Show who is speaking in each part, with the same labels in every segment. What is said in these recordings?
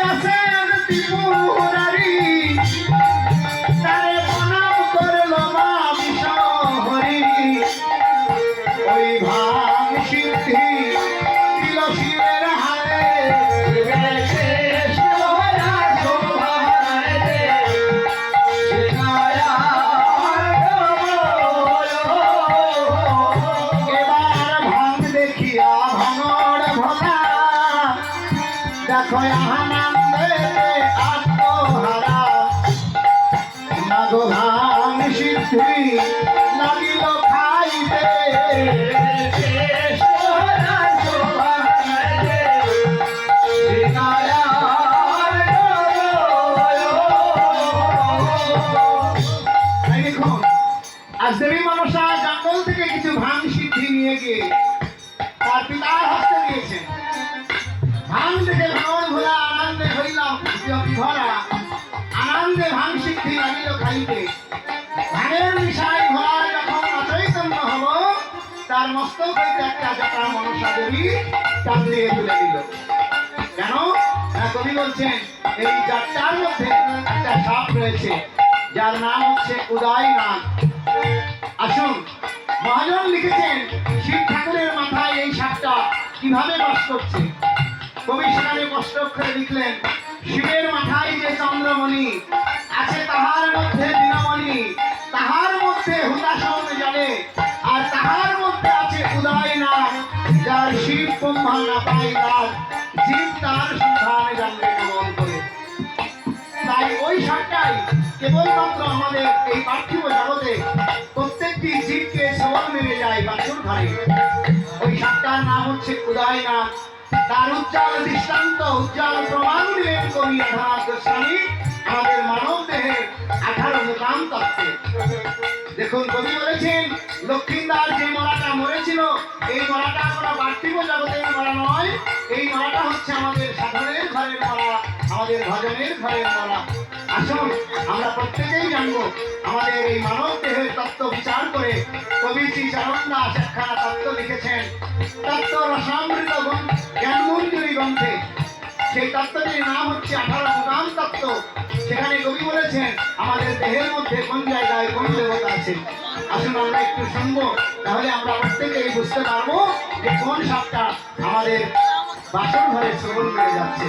Speaker 1: Ela será do tipo দেবী মনসা জঙ্গল থেকে কিছু ভাং সিদ্ধি নিয়ে গিয়ে তার পিতার হস্তে দিয়েছেন। ভাং থেকে ভাঙন ভোলা, আনন্দে হইলাম বিভরা আনন্দে ভাং সিদ্ধি লাগিল খাইতে। ভাঙের মিশাই ভোলা যখন অচৈতন্য হল তার মস্তক হইতে একটা জটা মনসা দেবী টান দিয়ে তুলে দিল। কেন? কবি বলছেন, এই যাত্রার মধ্যে একটা সাপ রয়েছে, যার নাম হচ্ছে উদয় নাথ বাস করছে কবি সেখানে কষ্ট করে লিখলেন, শিবের মাথায় যে চন্দ্রমণি আছে তাহার মধ্যে দিনমণি, তাহার মধ্যে হুতাসন জলে আর তাহার মধ্যে আছে উদয় নাথ যার শিব ব্রহ্মা না পাই নাথ জীব তার সন্ধানে জানবে কেমন করে? তাই ওই সাপটাই কেবলমাত্র আমাদের এই পার্থিব জগতে প্রত্যেকটি জীবকে সবল মেরে যায় বাছুর ঘরে ওই নাম হচ্ছে উদয়নাথ। তার উজ্জ্বল দৃষ্টান্ত, উজ্জ্বল প্রমাণ দিলেন কবি রাধানাথ গোস্বামী আমাদের মানব দেহের আঠারো মোকাম তত্ত্বে দেখুন, কবি বলেছেন লক্ষ্মীদার যে মরাটা মরেছিল, এই মরাটা কোনো পার্থিব জগতের মরা নয়। এই মরাটা হচ্ছে আমাদের সাধারণের ঘরের মরা আমাদের ভজনের ঘরের মরা আসুন, আমরা প্রত্যেকেই জানব আমাদের এই মানব দেহের তত্ত্ব বিচার করে কবি শ্রী চরণ দাস একখানা তত্ত্ব লিখেছেন। তত্ত্ব রসামৃত জ্ঞানমঞ্জুরি গ্রন্থে। সেই তত্ত্বটির নাম হচ্ছে আঠারো মোকাম তত্ত্ব। সেখানে কবি বলেছেন, আমাদের দেহের মধ্যে কোন জায়গায় কোন দেবতা আছে? আসুন, আমরা একটু শুনব, তাহলে আমরা প্রত্যেকেই বুঝতে পারব যে কোন সাপটা আমাদের বাসন ঘরে শ্রবণ করে যাচ্ছে।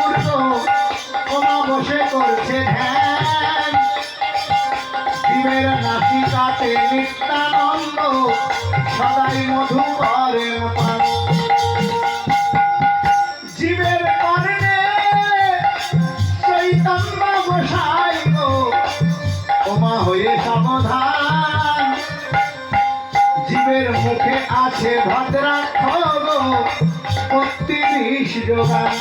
Speaker 1: জীবের নাসিকাতে নিত্যানন্দ, সদাই মধু করেন পান জীবের কর্ণে চৈতন্য বসাই গো হয়ে সাবধান। জীবের মুখে আছে ভদ্রাক্ষ গো বিষ যোগান।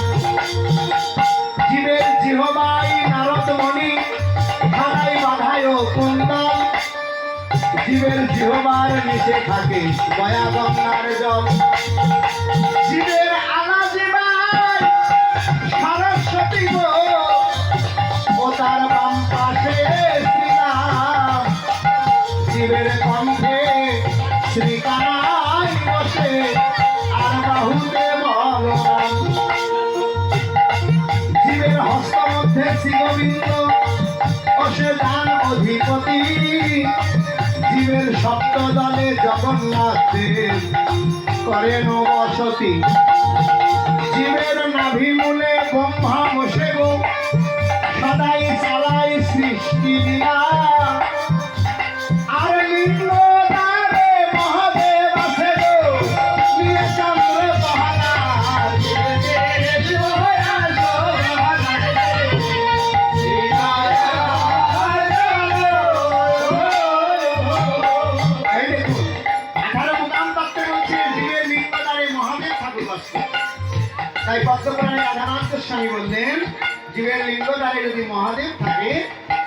Speaker 1: জীবের জিহবাই নারদমণি খাড়াই বাধায় কুন্দন জীবের জিহবার নিচে থাকে গয়া গঙ্গার জল। জীবের আনা জীবাই সরস্বতী ও তার বাম পাশে জীবের কণ্ঠে শ্রীকানাই বসে আর বাহুতে বলরাম জীবের হস্ত মধ্যে শ্রীগোবিন্দ বসে দান অধিপতি। জীবের সপ্ত দলে জগন্নাথ করেন বসতি। বললেন জীবের লিঙ্গ দ্বারে যদি মহাদেব থাকে,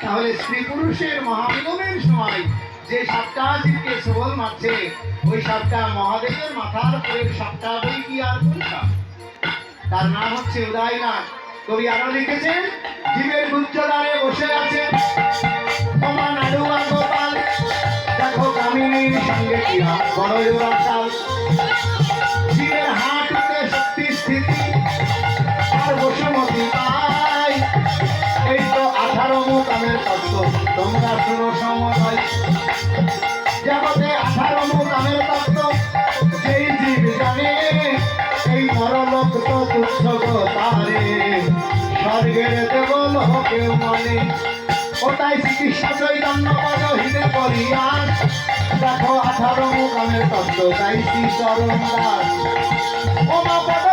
Speaker 1: তাহলে স্ত্রী পুরুষের মহামিলনের সময় যে সাতটা জীবকে সবল মারছে, ওই সাতটা মহাদেবের মাথার উপরের সাতটা বই কি আর সাপ? তার নাম হচ্ছে উদয়নাথ কবি আরও লিখেছেন, জীবের গুজ্জ দ্বারে বসে আছে তোমার নাড়ুয়া গোপাল দেখো কামিনীর সঙ্গে কি বড় ভাবে তত্ত্ব। তোমরা সুর সময় জগতে আঠারো মুখ আমের তত্ত্ব। সেই জীব জানে এই পরলোক তো তুচ্ছ তারে স্বর্গের দেবল কেউ মনে ওটাই শ্রীকৃষ্ণ চৈতন্য পদ হিরে করিয়া দেখো আঠারো মুখ আমের তত্ত্ব গাইছি চরণ দাস ও মা পদ